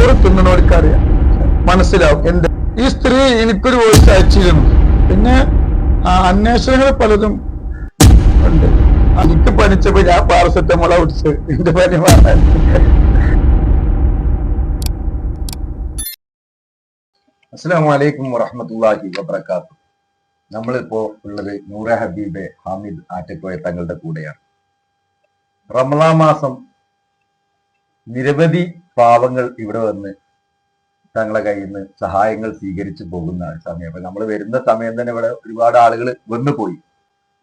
ചോറ് തിന്നണവർക്കറിയാം മനസ്സിലാവും. എന്ത്? ഈ സ്ത്രീ എനിക്കൊരു വോയിസ് അയച്ചിരുന്നു. പിന്നെ അന്വേഷണങ്ങൾ പലതും ഉണ്ട്. എനിക്ക് പനിച്ചപ്പോ ഞാൻ പാരസെറ്റമോള കുടിച്ച് എന്റെ പനി മാറാൻ. അസ്സാം വലൈക്കും വറഹമത്തല്ലാഹി വബർക്കാത്തു നമ്മളിപ്പോ ഉള്ളത് നൂറ ഹബീബെ ഹാമിദ് ആറ്റക്കോയ തങ്ങളുടെ കൂടെയാണ്. റമലാ മാസം നിരവധി പാവങ്ങൾ ഇവിടെ വന്ന് തങ്ങളെ കയ്യിൽ നിന്ന് സഹായങ്ങൾ സ്വീകരിച്ചു പോകുന്ന സമയം. അപ്പൊ നമ്മൾ വരുന്ന സമയം തന്നെ ഇവിടെ ഒരുപാട് ആളുകൾ വന്നു പോയി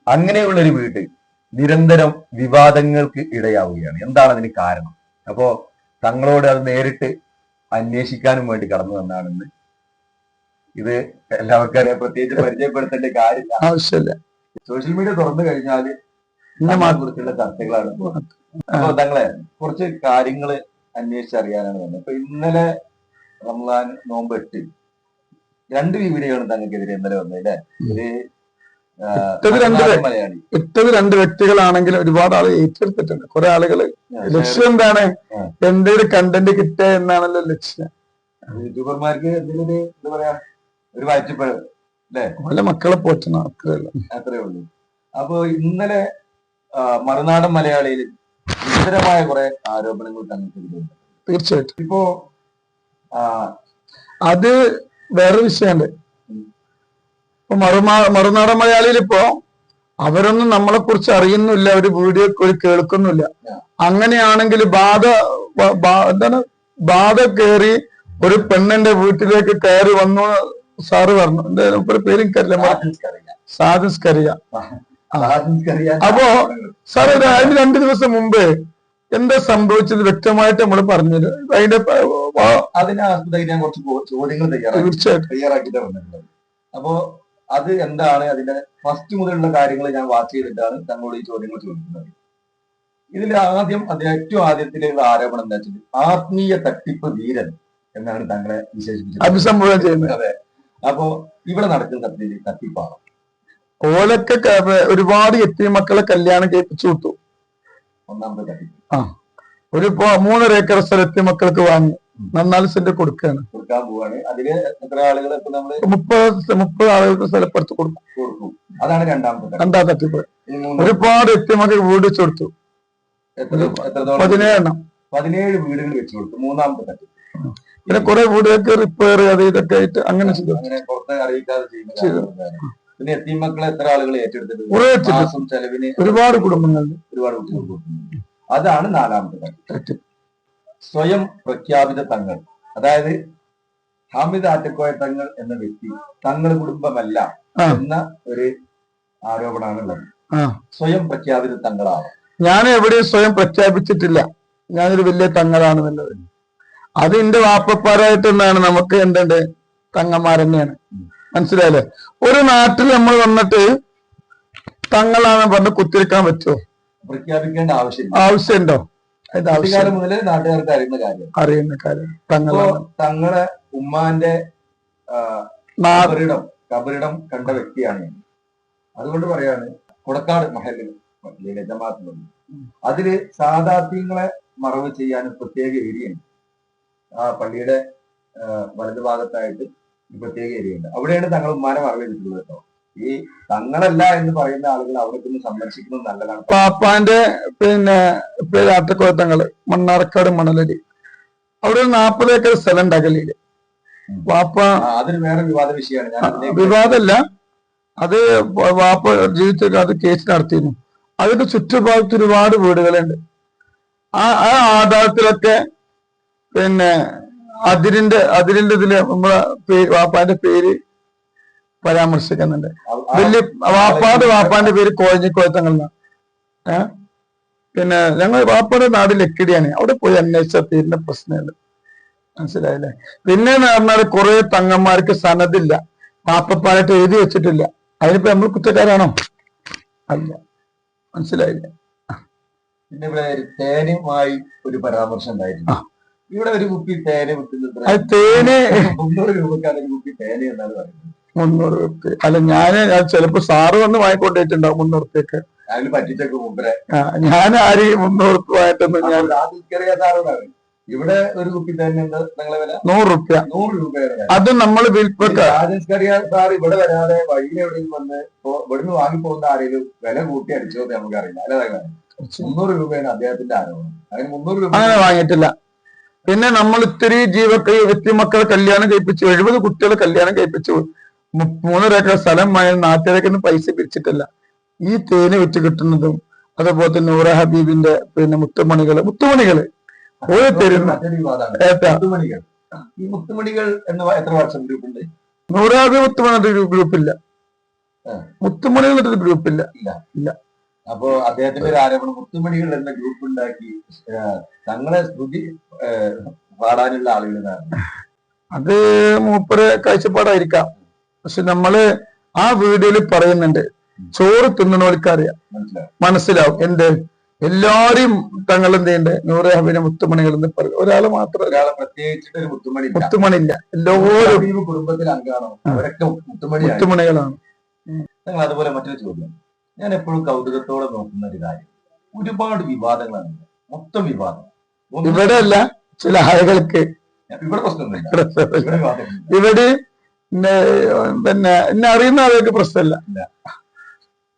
അങ്ങനെയുള്ള ഒരു വീട് നിരന്തരം വിവാദങ്ങൾക്ക് ഇടയാവുകയാണ്. എന്താണ് അതിന് കാരണം? അപ്പോ തങ്ങളോട് അത് നേരിട്ട് അന്വേഷിക്കാനും വേണ്ടി കടന്നു വന്നാണെന്ന് ഇത് എല്ലാവർക്കും അറിയാം. പ്രത്യേകിച്ച് പരിചയപ്പെടുത്തേണ്ട കാര്യമില്ല. ആവശ്യമില്ല. സോഷ്യൽ മീഡിയ തുറന്നു മാത്രം കുറിച്ചുള്ള ചർച്ചകളാണ്. അപ്പൊ തങ്ങളെ കുറച്ച് കാര്യങ്ങൾ അന്വേഷിച്ചറിയാനാണ് വന്നത്. അപ്പൊ ഇന്നലെ റംലാൻ നോമ്പ് എട്ട് രണ്ട് വിപണികളും തങ്ങൾക്കെതിരെ ഇന്നലെ വന്നത് അല്ലേ? ഒരു മലയാളി മലയാളി. രണ്ട് വ്യക്തികളാണെങ്കിൽ ഒരുപാട് ആളുകൾ ഏറ്റെടുത്തിട്ടുണ്ട്. കുറെ ആളുകൾ ലക്ഷ്യം എന്താണ്. എന്റെ ഒരു കണ്ടന്റ് കിട്ടുക എന്നാണല്ലോ ലക്ഷ്യം. യൂട്യൂബർമാർക്ക് എന്തെങ്കിലും എന്താ പറയാ ഒരു വായിച്ചപ്പോ ഓലെ മക്കളെ പോറ്റുന്ന അത്രയല്ല അത്രേ ഉള്ളൂ. അപ്പൊ ഇന്നലെ മറുനാടൻ മലയാളിയിൽ ഗുരുതരമായ കുറെ ആരോപണങ്ങൾ തങ്ങൾക്കെതിരെ ഉണ്ട്. തീർച്ചയായിട്ടും. ഇപ്പോ അത് വേറെ വിഷയമുണ്ട്. ഇപ്പൊ മറുമാ മറുനാടൻ മലയാളിയിൽ ഇപ്പോ അവരൊന്നും നമ്മളെ കുറിച്ച് അറിയുന്നില്ല ഒരു വീഡിയോ കേൾക്കുന്നില്ല. അങ്ങനെയാണെങ്കിൽ ബാധ എന്താണ് ബാധ കേറി ഒരു പെണ്ണിന്റെ വീട്ടിലേക്ക് കയറി വന്നു സാറ് പറഞ്ഞു. എന്തായാലും പേരും കരില്ല സാധിസ്കറിയ. അപ്പോ സാർ അതിന് രണ്ടു ദിവസം മുമ്പ് എന്താ സംഭവിച്ചത്? വ്യക്തമായിട്ട് നമ്മൾ പറഞ്ഞത് അതിന്റെ അതിനെ ഞാൻ കുറച്ച് ചോദ്യങ്ങൾ തീർച്ചയായിട്ടും. തയ്യാറാക്കിയിട്ട് വന്നിട്ടുള്ളത് അപ്പോ അത് എന്താണ് അതിന്റെ ഫസ്റ്റ് മുതലുള്ള കാര്യങ്ങൾ ഞാൻ വാച്ച് ചെയ്തിട്ടാണ് തങ്ങളോട് ഈ ചോദ്യങ്ങൾ ചോദിക്കുന്നത്. ഇതിൽ ആദ്യം അത് ഏറ്റവും ആദ്യത്തിലുള്ള ആരോപണം എന്താ വെച്ചാൽ ആത്മീയ തട്ടിപ്പ് വീരൻ എന്നാണ് തങ്ങളെ വിശേഷിപ്പിച്ചത്. അഭിസംബോധന ചെയ്യുന്നത്. അതെ. അപ്പോ ഇവിടെ നടക്കുന്ന തട്ടിപ്പ് തട്ടിപ്പാണ്. ഓലൊക്കെ ഒരുപാട് എത്തിയ മക്കളെ കല്യാണം കഴിപ്പിച്ചു വിട്ടു. ഒന്നാമത്തെ ആ. ഒരു മൂന്നര ഏക്കർ സ്ഥലത്ത് മക്കൾക്ക് വാങ്ങി നന്നാൽ സെന്റ് കൊടുക്കുകയാണ് കൊടുക്കാൻ പോവാണ്. അതിൽ എത്ര ആളുകൾ മുപ്പത് മുപ്പത് ആളുകൾക്ക് സ്ഥലപ്പെടുത്ത് കൊടുക്കും. കൊടുക്കും. അതാണ് രണ്ടാമത്തെ തട്ടിപ്പ്. തട്ടിപ്പ് ഒരുപാട് മക്കൾക്ക് വീട് വെച്ചു കൊടുത്തു. പതിനേഴെണ്ണം. പതിനേഴ് വീടുകൾ വെച്ചു കൊടുത്തു. മൂന്നാമത്തെ തട്ടിപ്പ് പിന്നെ കുറെ വീടുകൾക്ക് റിപ്പയർ അത് ഇതൊക്കെ ആയിട്ട് അങ്ങനെ ചെയ്തു. അങ്ങനെ പുറത്ത് അറിയിക്കാതെ ചെയ്യുന്ന. പിന്നെ എത്തിമക്കളെ മക്കളെ എത്ര ആളുകൾ ഏറ്റെടുത്തിട്ടുണ്ട് മാസം ചെലവിന് ഒരുപാട് കുടുംബങ്ങൾ ഒരുപാട് കുട്ടികൾ അതാണ് നാലാമത്തെ തട്ടിപ്പ് സ്വയം പ്രഖ്യാപിത തങ്ങൾ. അതായത് ഹാമിദ് ആറ്റക്കോയ തങ്ങൾ എന്ന വ്യക്തി തങ്ങൾ കുടുംബമല്ല. എന്ന ഒരു ആരോപണമാണുള്ളത് ആ. സ്വയം പ്രഖ്യാപിത തങ്ങളാണ്. ഞാൻ എവിടെയും സ്വയം പ്രഖ്യാപിച്ചിട്ടില്ല. ഞാനൊരു വലിയ തങ്ങളാണെന്നുള്ളത്. അത് എന്റെ വാപ്പപ്പാരായിട്ട് നമുക്ക് എന്തുണ്ട്? തങ്ങന്മാരെന്നെയാണ്. മനസ്സിലായല്ലേ? ഒരു നാട്ടിൽ നമ്മൾ വന്നിട്ട് തങ്ങളാണ് പറഞ്ഞ് കുത്തിരിക്കാൻ പറ്റുമോ പ്രഖ്യാപിക്കേണ്ട ആവശ്യം ആവശ്യമുണ്ടോ? കുട്ടിക്കാലം മുതലേ നാട്ടുകാർക്ക് അറിയുന്ന കാര്യം. അറിയുന്ന കാര്യം. തങ്ങളാണ്. തങ്ങളെ ഉമ്മാന്റെ കബറിടം കബറിടം കണ്ട വ്യക്തിയാണ് ഞാൻ. അതുകൊണ്ട് പറയാണ് കൊടക്കാട് മഹലിൽ ജമാഅത്തുണ്ട് അതിൽ സാധാത്യങ്ങളെ മറവ് ചെയ്യാൻ പ്രത്യേക ഏരിയ ആ പള്ളിയുടെ വലതുഭാഗത്തായിട്ട് പ്രത്യേക ഏരിയ ഉണ്ട്. അവിടെയാണ് തങ്ങൾ ഉമ്മാനെ മറവ് കേട്ടോ. ഈ തങ്ങളല്ല എന്ന് പറയുന്ന ആളുകൾ അവിടെ നിന്ന് സന്ദർശിക്കുന്നത് നല്ലതാണ്. പാപ്പാന്റെ പിന്നെ പേര് ആട്ടക്കോത്തങ്ങൾ മണ്ണാർക്കാട് മണലരി അവിടെ ഒരു നാൽപ്പത് ഏക്കർ സ്ഥലം ഉണ്ട് അകലിയിൽ വാപ്പ അതിന് അതൊരു വേറെ വിവാദ വിഷയമാണ്. വിവാദമല്ല. അത് വാപ്പ ജീവിച്ച അത് കേസ് നടത്തിയിരുന്നു. അതിന്റെ ചുറ്റുഭാഗത്ത് ഒരുപാട് വീടുകളുണ്ട്. ആ ആ ആധാരത്തിലൊക്കെ പിന്നെ അതിരിന്റെ അതിരിന്റെ ഇതിൽ നമ്മളെ പേര് വാപ്പാന്റെ പേര് പരാമർശിക്കുന്നുണ്ട്. വലിയ വാപ്പാന്റെ വാപ്പാന്റെ പേര് കോഴഞ്ഞിക്കോഴത്തങ്ങൾ ഏ? പിന്നെ ഞങ്ങൾ വാപ്പാന്റെ നാട് ലക്കിടിയാണ്. അവിടെ പോയി അന്വേഷിച്ച പേരിന്റെ പ്രശ്നമുണ്ട്. മനസ്സിലായില്ലേ? പിന്നെ എന്ന് പറഞ്ഞാൽ കുറെ തങ്ങന്മാർക്ക് സനദില്ല പാപ്പപ്പാനായിട്ട് എഴുതി വെച്ചിട്ടില്ല. അതിനിപ്പോ നമ്മൾ കുറ്റക്കാരാണോ? അല്ല. മനസ്സിലായില്ലേ? പിന്നെ ഇവിടെ തേനുമായി ഒരു പരാമർശം ഉണ്ടായിരുന്നു. ഇവിടെ ഒരു കുപ്പി തേന വിൽക്കുന്നത് അത് തേന് മുന്നൂറ് രൂപക്കാണ് ഒരു കുപ്പി തേന് എന്നാണ് പറയുന്നത്. മുന്നൂറ് രൂപ അല്ല ഞാൻ ചിലപ്പോ സാറ് വന്ന് വാങ്ങിക്കൊണ്ടിട്ടുണ്ടാവും മുന്നൂറ് റുപ്യൊക്കെ അതിൽ പറ്റിച്ചൊക്കെ മുമ്പേ. ആ ഞാൻ ആര് മുന്നൂറ് ആയിട്ടൊന്നും ഞാൻ സാധിക്കറിയ സാറോടാണ് ഇവിടെ ഒരു കുപ്പി എന്താ നിങ്ങളെ വില? നൂറ് റുപ്യ നൂറ് രൂപയുടെ അത് നമ്മൾ വിൽപ്പക്ക രാജേഷ് സാർ ഇവിടെ വരാതെ വഴിയിൽ എവിടെയും വന്ന് ഇപ്പൊ ഇവിടുന്ന് വാങ്ങിപ്പോകുന്ന ആരെങ്കിലും വില കൂട്ടി അടിച്ചോ നമുക്കറിയില്ല. അല്ലെ? മുന്നൂറ് രൂപയാണ് അദ്ദേഹത്തിന്റെ ആരോപണം. അതിന് മുന്നൂറ് രൂപ അങ്ങനെ വാങ്ങിയിട്ടില്ല. പിന്നെ നമ്മൾ ഇത്തിരി ജീവക്ക വ്യക്തിമക്കളെ കല്യാണം കഴിപ്പിച്ചു. എഴുപത് കുട്ടികളെ കല്യാണം കഴിപ്പിച്ചു. മൂന്നര ഏക്കർ സ്ഥലം വാങ്ങി നാട്ടുകാരൊക്കെ പൈസ പിരിച്ചിട്ടില്ല. ഈ തേന് വെച്ച് കിട്ടുന്നതും അതുപോലെ തന്നെ നൂറ ഹബീബിന്റെ പിന്നെ മുത്തുമണികൾ മുത്തുമണികൾ. ഓരോ തരുന്ന ഈ മുത്തുമണികൾ എന്ന എത്ര വാട്സപ്പ് ഗ്രൂപ്പ് ഉണ്ട് നൂറ ഹബീബ് മുത്തുമണി ഗ്രൂപ്പില്ല. മുത്തുമണികൾ ഗ്രൂപ്പില്ല. ഇല്ല. അപ്പോ അദ്ദേഹത്തിന്റെ ഒരു ആരോപണം മുത്തുമണികൾ എന്ന ഗ്രൂപ്പ് ഉണ്ടാക്കി തങ്ങളെ സ്തുതി പാടാനുള്ള ആളുകളാണ് അത് മൂപ്പര് കാഴ്ചപ്പാടായിരിക്കാം. പക്ഷെ നമ്മൾ ആ വീഡിയോയിൽ പറയുന്നുണ്ട്. ചോറ് തിന്നണവർക്കറിയാം. മനസ്സിലാവും മനസ്സിലാവും. എന്ത്? എല്ലാരും തങ്ങൾ എന്ത് ചെയ്യണ്ട്? നൂറ് ഹബീനെ മുത്തുമണികൾ എന്ന് പറയും. ഒരാൾ മാത്രം. ഒരാളെ പ്രത്യേകിച്ചിട്ട് ഒരു മുത്തുമണി ഇല്ല. മുത്തുമണില്ല എല്ലാവരും കുടുംബത്തിലെ അംഗമാണോ? അവരൊക്കെ മുത്തുമണി മുത്തുമണികളാണ്. അതുപോലെ മറ്റൊരു ചോദ്യം. ഞാൻ എപ്പോഴും കൗതുകത്തോടെ നോക്കുന്ന ഒരു കാര്യം. ഒരുപാട് വിവാദങ്ങളാണ് മൊത്തം വിവാദം. ഇവിടെ അല്ല ചില ആളുകൾക്ക്. ഇവിടെ പ്രശ്നമൊന്നുമില്ല. ഇവിടെ പിന്നെ എന്നെ അറിയുന്ന ആളുകൾക്ക് പ്രശ്നമില്ല.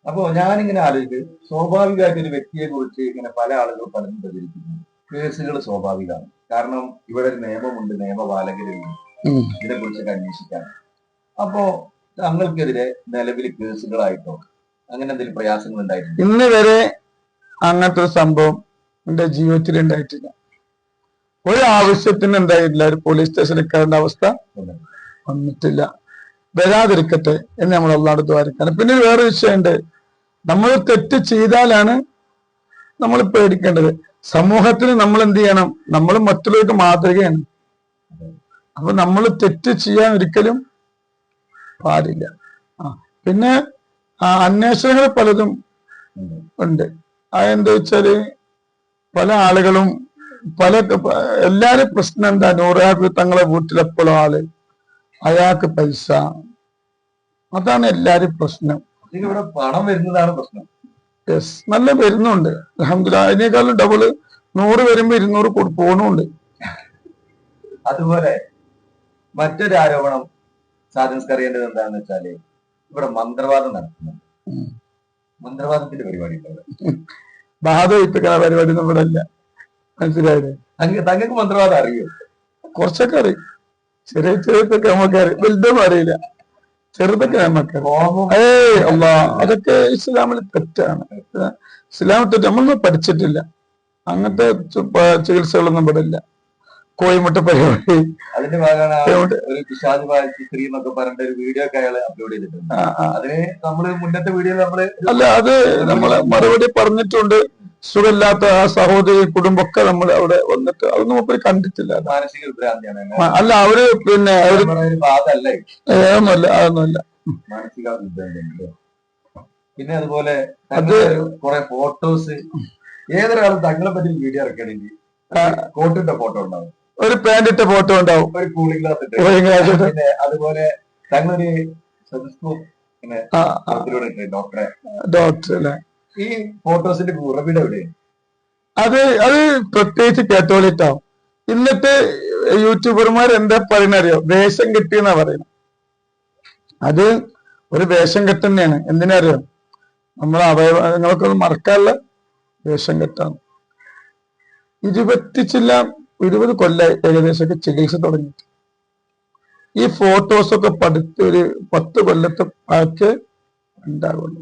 അപ്പോ ഞാനിങ്ങനെ ആലോചിക്കും സ്വാഭാവികമായിട്ട് ഒരു വ്യക്തിയെ കുറിച്ച് ഇങ്ങനെ പല ആളുകളും പലതും പ്രചരിക്കുന്നു കേസുകൾ സ്വാഭാവികമാണ്. കാരണം ഇവിടെ ഒരു നിയമമുണ്ട് നിയമപാലകരുണ്ട്. ഇതിനെ കുറിച്ചൊക്കെ അന്വേഷിക്കാൻ. അപ്പോ തങ്ങൾക്കെതിരെ നിലവിൽ കേസുകളായിട്ടോ അങ്ങനെ എന്തെങ്കിലും പ്രയാസങ്ങൾ ഉണ്ടായിട്ടുണ്ട്? ഇന്ന് വരെ അങ്ങനത്തെ ഒരു സംഭവം എന്റെ ജീവിതത്തിൽ ഉണ്ടായിട്ടില്ല. ഒരു ആവശ്യത്തിന് എന്തായിട്ടില്ല ഒരു പോലീസ് സ്റ്റേഷനിൽ കയറേണ്ട അവസ്ഥ വന്നിട്ടില്ല. വരാതിരിക്കട്ടെ എന്ന് നമ്മൾ അള്ളാട് ദ്വാരിക്കാണ് പിന്നെ വേറൊരു വേറെ വിഷയമുണ്ട്. നമ്മൾ തെറ്റ് ചെയ്താലാണ് നമ്മൾ പേടിക്കേണ്ടത്. സമൂഹത്തിന് നമ്മൾ എന്ത് ചെയ്യണം? നമ്മൾ മറ്റുള്ളവർക്ക് മാതൃകയാണ്. അപ്പൊ നമ്മൾ തെറ്റ് ചെയ്യാൻ ഒരിക്കലും പാടില്ല. ആ പിന്നെ ആ അന്വേഷണങ്ങൾ പലതും ഉണ്ട്. അതെന്താ വെച്ചാൽ പല ആളുകളും പല എല്ലാരും പ്രശ്നം എന്താ? നൂറാക്ക് തങ്ങളെ വീട്ടിലെപ്പോഴും ആൾ. അയാൾക്ക് പൈസ. അതാണ് എല്ലാരും പ്രശ്നം. ഇവിടെ പണം വരുന്നതാണ് പ്രശ്നം. യെസ്. നല്ല വരുന്നുണ്ട്. അലഹമില്ല അതിനേക്കാളും ഡബിൾ നൂറ് വരുമ്പോ ഇരുന്നൂറ് കൂടി പോണുണ്ട്. അതുപോലെ മറ്റൊരു ആരോപണം സാധനസ് അറിയേണ്ടത് എന്താണെന്ന് വെച്ചാൽ ഇവിടെ മന്ത്രവാദം നടത്തുന്നുണ്ട്. മന്ത്രവാദത്തിന്റെ പരിപാടി ഉണ്ട് ഇവിടെ. ബാധ പരിപാടി നമ്മുടെ അല്ല ഇല്ല മനസ്സിലായില്ലേ തങ്ങൾക്ക് മന്ത്രവാദം അറിയോ? കുറച്ചൊക്കെ അറിയും. ചെറിയ ചെറുതൊക്കെ നമുക്ക് അറിയാം. വലുതൊന്നും അറിയില്ല. ചെറുതൊക്കെ നമുക്ക് ഏയ് അതൊക്കെ ഇസ്ലാമിൽ തെറ്റാണ്. ഇസ്ലാമിൽ തെറ്റ് നമ്മളൊന്നും പഠിച്ചിട്ടില്ല. അങ്ങനത്തെ ചികിത്സകളൊന്നും ഇവിടെ ഇല്ല. കോഴിമുട്ട പരിപാടി അതിന്റെ ഭാഗമാണ് ഒരു പിശാദ് ബാധിച്ച് സ്ത്രീ എന്നൊക്കെ പറഞ്ഞ ഒരു വീഡിയോ ഒക്കെ അയാൾ അപ്ലോഡ് ചെയ്തിട്ടുണ്ട്. അതിന് നമ്മൾ മുന്നത്തെ വീഡിയോ നമ്മൾ അല്ല അത് നമ്മൾ മറുപടി പറഞ്ഞിട്ടുണ്ട്. സുഖമില്ലാത്ത ആ സഹോദരി കുടുംബമൊക്കെ നമ്മൾ അവിടെ വന്നിട്ട്. അതൊന്നും മൂപ്പര് കണ്ടിട്ടില്ല. മാനസിക വിഭ്രാന്തിയാണ്. അല്ല അവർ പിന്നെ അവർ അതൊന്നുമല്ല അതൊന്നുമല്ല. മാനസിക വിഭ്രാന്തി പിന്നെ അതുപോലെ അത് കൊറേ ഫോട്ടോസ് ഏതൊരാളും തങ്ങളെ പറ്റി വീഡിയോ ഇറക്കണമെങ്കിൽ കോട്ടിന്റെ ഫോട്ടോ ഉണ്ടാവും. ഒരു പാന്റ് ഇട്ട ഫോട്ടോ ഉണ്ടാവും. ഒരു കൂളിംഗ് ഗ്ലാസ് ഇട്ട്. ഒരു കാര്യം. പിന്നെ അതുപോലെ ഇങ്ങനെ ആ, ആ, ഇട്ട് ഡോക്ടറെ ഡോക്ടർ അല്ലെ? ഈ ഫോട്ടോസിന്റെ ഉറവിടം എവിടെ അത് അത് പ്രത്യേകിച്ച് കാത്തോളിക്കാവും ഇന്നത്തെ യൂട്യൂബർമാർ എന്താ പറയുന്നറിയോ? വേഷം കിട്ടിയെന്നാ പറയുന്നത് അത് ഒരു വേഷം കെട്ട് തന്നെയാണ്. എന്തിനറിയോ? നമ്മൾ അവയവങ്ങളൊക്കെ മറക്കാനുള്ള വേഷം കെട്ടാണ്. ഇരുപത്തി ചില്ല ഇരുപത് കൊല്ലായി ഏകദേശമൊക്കെ ചികിത്സ തുടങ്ങി ഈ ഫോട്ടോസ് ഒക്കെ പഠിത്ത് ഒരു പത്ത് കൊല്ലത്തെ പാക്ക് ഉണ്ടാകുള്ളൂ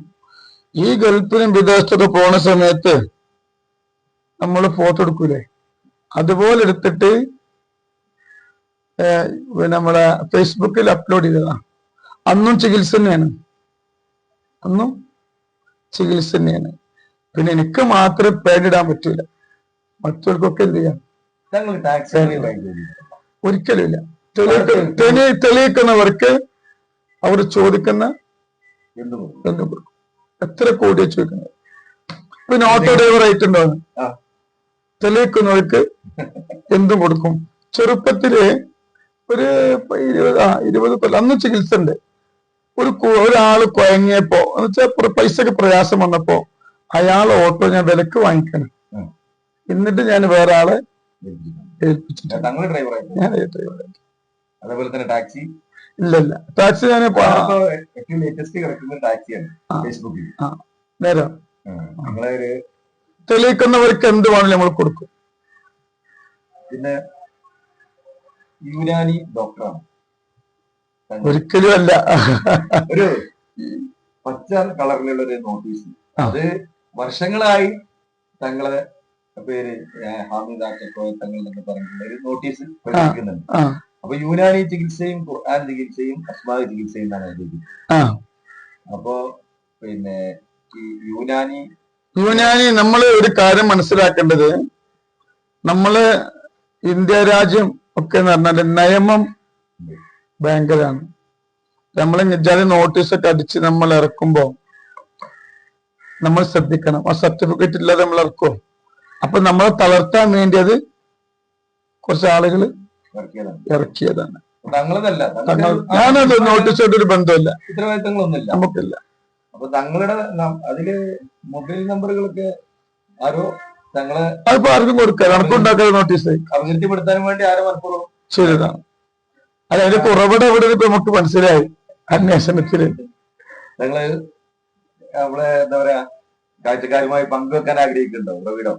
ഈ ഗൾഫിലും വിദേശത്തൊക്കെ പോണ സമയത്ത് നമ്മൾ ഫോട്ടോ എടുക്കൂലേ? അതുപോലെ എടുത്തിട്ട് നമ്മളെ ഫേസ്ബുക്കിൽ അപ്ലോഡ് ചെയ്തതാ. അന്നും ചികിത്സ തന്നെയാണ്. അന്നും ചികിത്സ തന്നെയാണ്. പിന്നെ എനിക്ക് മാത്രമേ പേടിടാൻ പറ്റൂല. മറ്റവർക്കൊക്കെ എന്ത് ചെയ്യാം? ടാക്സി ഒരിക്കലുമില്ല. തെളിയിക്ക- തെളി തെളിയിക്കുന്നവർക്ക് അവർ ചോദിക്കുന്ന എത്ര കോടിയാ ചോദിക്കുന്നത്? പിന്നെ ഓട്ടോ ഡ്രൈവർ ആയിട്ടുണ്ടോ. തെളിയിക്കുന്നവർക്ക് എന്തും കൊടുക്കും? ചെറുപ്പത്തിൽ ഒരു ഇരുപത് ആ ഇരുപത് കൊല്ലം അന്ന് ചികിത്സ ഉണ്ട്. ഒരു ഒരാൾ ഒരാൾ കുഴങ്ങിയപ്പോ എന്ന് വെച്ചാൽ പൈസക്ക് പ്രയാസം വന്നപ്പോ അയാൾ ഓട്ടോ ഞാൻ വിലക്ക് വാങ്ങിക്കണം. എന്നിട്ട് ഞാൻ വേറെ ആളെ അതേപോലെ തന്നെ ടാക്സി. ഇല്ല ഇല്ല. ടാക്സി ഞാൻ ഏറ്റവും ലേറ്റസ്റ്റ് കിടക്കുന്ന ടാക്സിയാണ്. ഫേസ്ബുക്കിൽ നേരെ നിങ്ങളെ ഒരു തെളിയിക്കുന്നവർക്ക് എന്ത് വേണമെങ്കിലും നമ്മൾ കൊടുക്കും. പിന്നെ യുനാനി ഡോക്ടറാണ് ഒരിക്കലും അല്ല. ഒരു പച്ച കളറിലുള്ള ഒരു നോട്ടീസ് അത് വർഷങ്ങളായി തങ്ങളെ പേര് ഹാമിദ് ആക്കോ തങ്ങൾ എന്നൊക്കെ പറഞ്ഞിട്ടുള്ള ഒരു നോട്ടീസ് പ്രചരിക്കുന്നുണ്ട് അപ്പൊ യുനാനി ചികിത്സയും ഖുർആൻ ചികിത്സയും അസ്മാവി ചികിത്സയും എന്നാണ് എഴുതിയിരിക്കുന്നത്. അപ്പോ പിന്നെ ഈ യുനാനി യുനാനി നമ്മൾ ഒരു കാര്യം മനസ്സിലാക്കേണ്ടത് നമ്മൾ ഇന്ത്യ രാജ്യം ഒക്കെ എന്ന് പറഞ്ഞാൽ നിയമം ഭയങ്കരാണ്. നമ്മളെ നിജാതി നോട്ടീസ് ഒക്കെ അടിച്ച് നമ്മൾ ഇറക്കുമ്പോ നമ്മൾ ശ്രദ്ധിക്കണം. ആ സർട്ടിഫിക്കറ്റ് ഇല്ലാതെ നമ്മൾ ഇറക്കും അപ്പൊ നമ്മളെ തളർത്താൻ വേണ്ടി അത് കുറച്ച് ആളുകൾ ഇറക്കിയതാണ്. ഞാനത് നോട്ടീസ് ആയിട്ട് ഒരു ബന്ധമില്ല. ഉത്തരവാദിത്തങ്ങളൊന്നുമില്ല. നമുക്കില്ല. അപ്പൊ തങ്ങളുടെ അതിൽ മൊബൈൽ നമ്പറുകളൊക്കെ ആരോ തങ്ങളെ അതിപ്പോ ആർക്കും കൊടുക്കാം കണക്കുണ്ടാക്കാതെ നോട്ടീസ്. അപകീർത്തിപ്പെടുത്താൻ വേണ്ടി ആരോ മനഃപൂർവം ശരിതാണ് അത് അതിന്റെ കുറവിടെ എവിടെ ഇപ്പൊ നമുക്ക് മനസ്സിലായി. അന്വേഷണത്തിൽ. ഞങ്ങൾ നമ്മളെ എന്താ പറയാ കാഴ്ചക്കാരുമായി പങ്കുവെക്കാൻ ആഗ്രഹിക്കുന്നുണ്ടോ. ഉറവിടോ.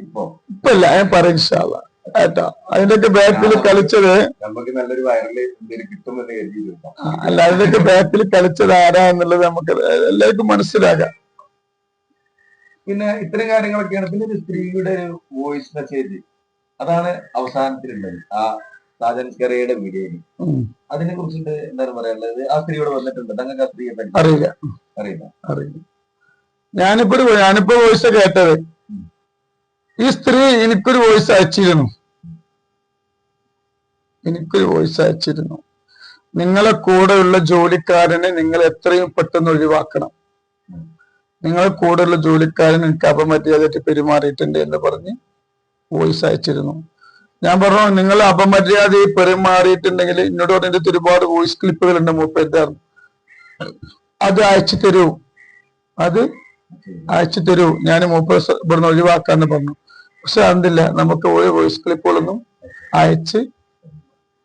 ഇപ്പൊ. ഇപ്പൊ ഇല്ല ഞാൻ പറയും ഇൻഷാല്ല കേട്ടോ. അതിന്റെയൊക്കെ ബാക്കിൽ കളിച്ചത് നമുക്ക് നല്ലൊരു വൈറൽ കിട്ടുമെന്ന് കരുതിയിരുന്നു ആ, അല്ല അതിന്റെയൊക്കെ ബാക്കിൽ കളിച്ചത് ആരാ എന്നുള്ളത് നമുക്ക് എല്ലാവർക്കും മനസ്സിലാകാം പിന്നെ ഇത്തരം കാര്യങ്ങളൊക്കെയാണ്. പിന്നെ ഒരു സ്ത്രീയുടെ ഒരു വോയിസ് മെസ്സേജ് അതാണ് അവസാനത്തിലുള്ളത്. ആ സാജൻ കറിയുടെ വീഡിയോയിൽ. അതിനെ കുറിച്ചിട്ട് എന്താണ് പറയാനുള്ളത്? ആ സ്ത്രീയോട് വന്നിട്ടുണ്ട്. തങ്ങൾക്ക് ആ സ്ത്രീയെ അറിയില്ല. അറിയില്ല. അറിയില്ല. ഞാനിപ്പോ ഞാനിപ്പോ വോയിസ് കേട്ടത്. ഈ സ്ത്രീ എനിക്കൊരു വോയിസ് അയച്ചിരുന്നു. എനിക്കൊരു വോയിസ് അയച്ചിരുന്നു. നിങ്ങളെ കൂടെയുള്ള ജോലിക്കാരനെ നിങ്ങൾ എത്രയും പെട്ടെന്ന് ഒഴിവാക്കണം. നിങ്ങളെ കൂടെയുള്ള ജോലിക്കാരൻ എനിക്ക് അപമര്യാദയായിട്ട് പെരുമാറിയിട്ടുണ്ട് എന്ന് പറഞ്ഞ് വോയിസ് അയച്ചിരുന്നു. ഞാൻ പറഞ്ഞു നിങ്ങൾ അപമര്യാദയിൽ പെരുമാറിയിട്ടുണ്ടെങ്കിൽ എന്നോട് പറഞ്ഞിട്ട് ഒരുപാട് വോയിസ് ക്ലിപ്പുകൾ ഉണ്ട് മൂപ്പേറ്റാർ അത് അയച്ചു തരൂ. അത് അയച്ചു തരൂ. ഞാൻ മൂപ്പ ഇവിടുന്ന് ഒഴിവാക്കാന്ന് പറഞ്ഞു. പക്ഷെ അതില്ല. നമുക്ക് ഒരു വോയിസ് ക്ലിപ്പുകളൊന്നും അയച്ച്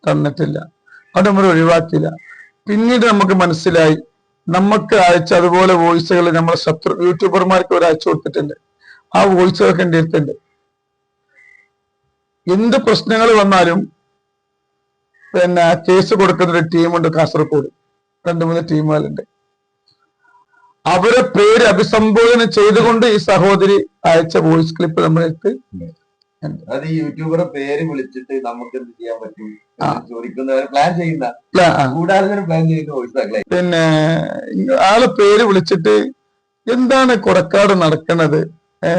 തന്നിട്ടില്ല. അത് നമ്മൾ ഒഴിവാക്കിയില്ല. പിന്നീട് നമുക്ക് മനസ്സിലായി. നമുക്ക് അയച്ച അതുപോലെ വോയിസുകൾ നമ്മളെ ശത്രു യൂട്യൂബർമാർക്ക് ഒരു അയച്ചു കൊടുത്തിട്ടുണ്ട്. ആ വോയിസുകളൊക്കെ എന്റെ അടുത്തുണ്ട്. എന്ത് പ്രശ്നങ്ങൾ വന്നാലും പിന്നെ കേസ് കൊടുക്കുന്ന ഒരു ടീമുണ്ട് കാസർഗോഡ്. രണ്ടു മൂന്ന് ടീമുകളുണ്ട് അവരെ പേര് അഭിസംബോധന ചെയ്തുകൊണ്ട് ഈ സഹോദരി അയച്ച വോയിസ് ക്ലിപ്പ് നമ്മളെടുത്ത് അത് ഈ യൂട്യൂബറെ പേര് വിളിച്ചിട്ട് നമുക്ക് എന്ത് ചെയ്യാൻ പറ്റും. ചോദിക്കുന്നവരെ പ്ലാൻ ചെയ്യുന്ന. കൂടാതെ പ്ലാൻ ചെയ്യുന്ന വോയിസ് പിന്നെ ആളെ പേര് വിളിച്ചിട്ട് എന്താണ് കൊടക്കാട് നടക്കണത്? ഏ?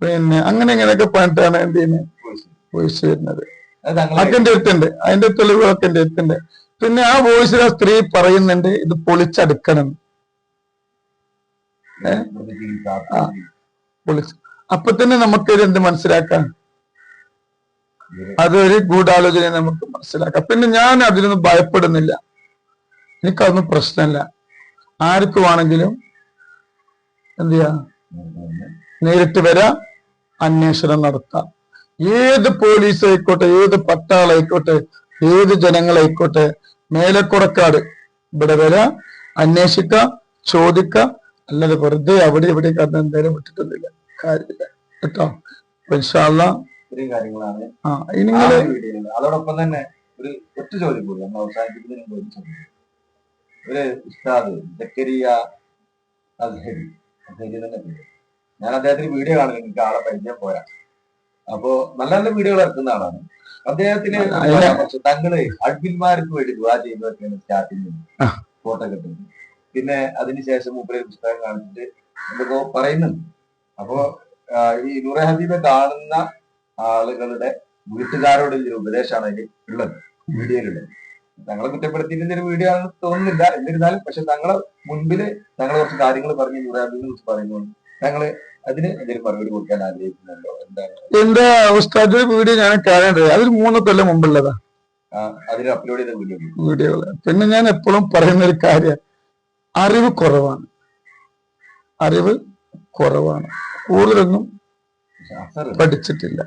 പിന്നെ അങ്ങനെ ഇങ്ങനെയൊക്കെ പറഞ്ഞിട്ടാണ് എന്ത് ചെയ്യുന്നത് വോയിസ് വരുന്നത്. അതൊക്കെ എന്റെ അടുത്തുണ്ട്. അതിന്റെ തെളിവുകളൊക്കെ എന്റെ അടുത്തുണ്ട്. പിന്നെ ആ വോയിസിൽ ആ സ്ത്രീ പറയുന്നുണ്ട് ഇത് പൊളിച്ചടുക്കണം ഇവിടുത്തെ ചികിത്സ ആ. പൊളിച്ച് അപ്പൊ തന്നെ നമുക്ക് എന്ത് മനസ്സിലാക്കാം? അതൊരു ഗൂഢാലോചന നമുക്ക് മനസ്സിലാക്കാം. പിന്നെ ഞാൻ അതിനൊന്നും ഭയപ്പെടുന്നില്ല. എനിക്കതൊന്നും പ്രശ്നമില്ല. ആർക്കുവാണെങ്കിലും എന്ത് ചെയ്യാം? നേരിട്ട് വരാം അന്വേഷണം നടത്താം. ഏത് പോലീസ് ആയിക്കോട്ടെ ഏത് പട്ടാളായിക്കോട്ടെ ഏത് ജനങ്ങളായിക്കോട്ടെ മേലക്കുറക്കാട് ഇവിടെ വരാം അന്വേഷിക്കാം ചോദിക്കാം അല്ലാതെ വെറുതെ അവിടെ ഇവിടെ കടന്ന് എന്തായാലും വിട്ടിട്ടൊന്നുമില്ല. കാര്യമില്ല. കേട്ടോ? ഇത്രയും കാര്യങ്ങളാണ്. ആ ഇനി അതോടൊപ്പം തന്നെ ഒരു ഒറ്റ ചോദ്യം കൂടി നമ്മൾ അവസാനിപ്പിക്കുന്നതിന് മുമ്പ് ഒരു ചോദ്യം. ഒരു ഉസ്താദ് ജക്കരിയ തന്നെ പേര്. ഞാൻ അദ്ദേഹത്തിന് വീഡിയോ കാണുന്നത് എനിക്ക് ആളെ പരിചയം പോരാ. അപ്പോ നല്ല നല്ല വീഡിയോകൾ ഇറക്കുന്ന ആളാണ്. അദ്ദേഹത്തിന് തങ്ങൾ അഡ്മിന്മാർക്ക് വേണ്ടി ദുവാ ചെയ്യുന്നതൊക്കെയാണ് സ്റ്റാർട്ടിങ്. ഫോട്ടോ കിട്ടുന്നത് പിന്നെ അതിനുശേഷം മൂപ്പര് പുസ്തകം കാണിച്ചിട്ട് എന്തൊക്കെ പറയുന്നുണ്ട്. അപ്പോ ഈ നൂറെ ഹബീബെ കാണുന്ന ആളുകളുടെ വീട്ടുകാരോട് ഒരു ഉപദേശമാണ് അതിൽ ഉള്ളത് വീഡിയോയിലുള്ളത്. തങ്ങളെ കുറ്റപ്പെടുത്തിയിട്ട് ഒരു വീഡിയോ ആണെന്ന് തോന്നുന്നില്ല എന്നിരുന്നാലും പക്ഷെ തങ്ങളെ മുൻപിൽ തങ്ങൾ കുറച്ച് കാര്യങ്ങൾ പറഞ്ഞ് നൂറെ ഹബീബിനെ കുറിച്ച് പറയുമ്പോൾ തങ്ങൾ അതിന് എന്തെങ്കിലും മറുപടി കൊടുക്കാൻ ആഗ്രഹിക്കുന്നുണ്ടോ? എന്താണ്? എന്റെ ഉസ്താദ് വീഡിയോ ഞാൻ കാണേണ്ടത് അതൊരു മൂന്ന് കൊല്ലം മുമ്പുള്ളതാ. അതിന് അപ്ലോഡ് ചെയ്ത വീഡിയോ വീഡിയോ പിന്നെ ഞാൻ എപ്പോഴും പറയുന്ന ഒരു കാര്യം അറിവ് കുറവാണ്. അറിവ് കുറവാണ്. കൂടുതലൊന്നും പഠിച്ചിട്ടില്ല.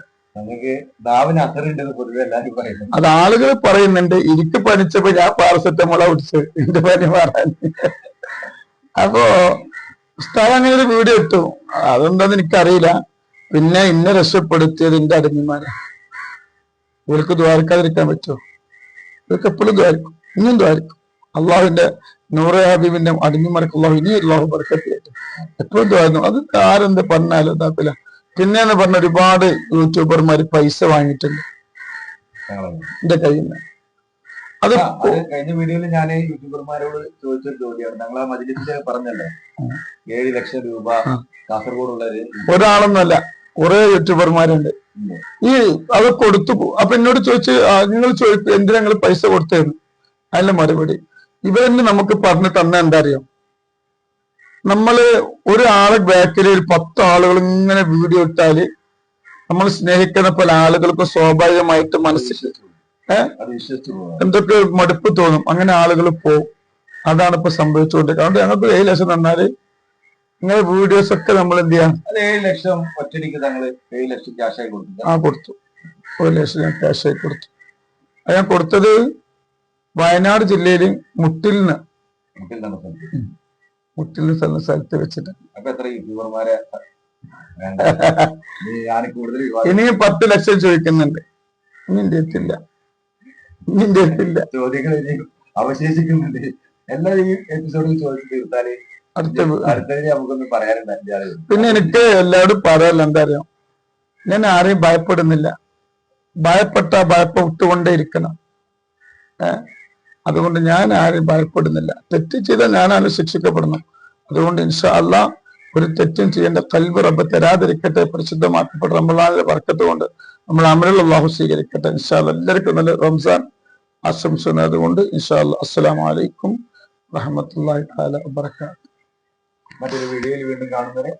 അത് ആളുകൾ പറയുന്നുണ്ട്. എനിക്ക് പനിച്ചപ്പോ ഞാൻ പാരസെറ്റമോള കുടിച്ച് എന്റെ പനി മാറാൻ. അപ്പോ ഉസ്താദ് അങ്ങനെ ഒരു വീഡിയോ ഇട്ടു. അതെന്താന്ന് എനിക്കറിയില്ല. പിന്നെ ഇന്നെ രക്ഷപ്പെടുത്തിയത് എന്റെ അടിമമാരെ. ഇവർക്ക് ദ്വാരക്കാതിരിക്കാൻ പറ്റുമോ? ഇവർക്ക് എപ്പോഴും ദ്വാരിക്കും. ഇന്നും ദ്വാരിക്കും. അള്ളാഹുവിന്റെ നൂറെ ഹബീബിന്റെ അടിമമാർക്ക് അള്ളാഹു ഇനിയും അള്ളാഹു ബർക്കത്തിയായിട്ട് എപ്പോഴും തോന്നുന്നു അത് ആരെന്ത് പറഞ്ഞാലും ഇതാക്കില്ല പിന്നെ എന്ന് പറഞ്ഞ ഒരുപാട് യൂട്യൂബർമാര് പൈസ വാങ്ങിയിട്ടുണ്ട്. എന്റെ കയ്യിൽ നിന്ന് അത് കഴിഞ്ഞ വീഡിയോയിൽ ഞാൻ യൂട്യൂബർമാരോട് ചോദിച്ചൊരു ചോദ്യമാണ് ഞങ്ങൾ ആ മജിലിസിൽ പറഞ്ഞല്ലോ? ഏഴ് ലക്ഷം രൂപ. കാസർഗോഡുള്ളവര് ഒരാളൊന്നുമല്ല കുറെ യൂട്യൂബർമാരുണ്ട്. ഈ അത് കൊടുത്തു അപ്പൊ എന്നോട് ചോദിച്ചു നിങ്ങൾ ചോദിച്ചു എന്തിനാ നിങ്ങൾ പൈസ കൊടുത്തേന്ന് അതിന്റെ മറുപടി. ഇവരെന്നെ നമുക്ക് പറഞ്ഞു തന്ന എന്താ അറിയാം? നമ്മൾ ഒരാളെ ബാക്കിൽ ഒരു പത്ത് ആളുകൾ ഇങ്ങനെ വീഡിയോ ഇട്ടാൽ നമ്മൾ സ്നേഹിക്കുന്ന പല ആളുകൾക്ക് സ്വാഭാവികമായിട്ട് മനസ്സിൽ എന്തൊക്കെ മടുപ്പ് തോന്നും. അങ്ങനെ ആളുകൾ പോവും. അതാണ് ഇപ്പൊ സംഭവിച്ചുകൊണ്ടിരിക്കുന്നത്. കാരണം ഞങ്ങൾക്ക് ഏഴ് ലക്ഷം തന്നാൽ ഇങ്ങനെ വീഡിയോസ് ഒക്കെ നമ്മൾ എന്ത് ചെയ്യാം? ഏഴ് ലക്ഷം ഏഴ് ലക്ഷം ആ കൊടുത്തു. ഒരു ലക്ഷം ഞാൻ ക്യാഷ് ആയി കൊടുത്തു. അത് ഞാൻ കൊടുത്തത് വയനാട് ജില്ലയിൽ മുട്ടിലിന് മുട്ടിലിന് സ്ഥലം സ്ഥലത്ത് വെച്ചിട്ട്. ഇനി ഇനിയും പത്ത് ലക്ഷം ചോദിക്കുന്നുണ്ട്. ഇനി എന്റെ അടുത്തില്ല ഇനി എന്റെ അടുത്തില്ല ചോദ്യങ്ങൾ അവശേഷിക്കുന്നുണ്ട്. എല്ലാ ഈ എപ്പിസോഡിൽ ചോദിച്ചു തീർത്താൽ നമുക്കൊന്നും പറയാനുണ്ട് പിന്നെ എനിക്ക് എല്ലാവരും പറയാല്ല എന്താ അറിയാം ഞാൻ ആരെയും ഭയപ്പെടുന്നില്ല. ഭയപ്പെട്ട ഭയപ്പെട്ടുകൊണ്ടേ ഇരിക്കണം. ഏ? അതുകൊണ്ട് ഞാൻ ആരെയും ഭയപ്പെടുന്നില്ല. തെറ്റ് ചെയ്താൽ ഞാനാണ് ശിക്ഷിക്കപ്പെടുന്നു അതുകൊണ്ട് ഇൻഷാ അല്ലാ ഒരു തെറ്റും ചെയ്യേണ്ട കൽവ് റബ്ബ് തരാതിരിക്കട്ടെ പരിശുദ്ധമാക്കപ്പെട്ട റമദാനിലെ വർക്കത്ത് കൊണ്ട് നമ്മൾ അമരുള്ള അള്ളാഹു സ്വീകരിക്കട്ടെ. ഇൻഷാ അല്ലാ എല്ലാവർക്കും നല്ല റംസാൻ ആശംസ അതുകൊണ്ട് ഇൻഷാ അല്ലാ അസ്സലാമു അലൈക്കും വറഹമത്തല്ലാഹി വബറകാതുഹു. മറ്റൊരു വീഡിയോയിൽ വീണ്ടും കാണുന്നവരെ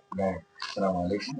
അസ്സലാമു അലൈക്കും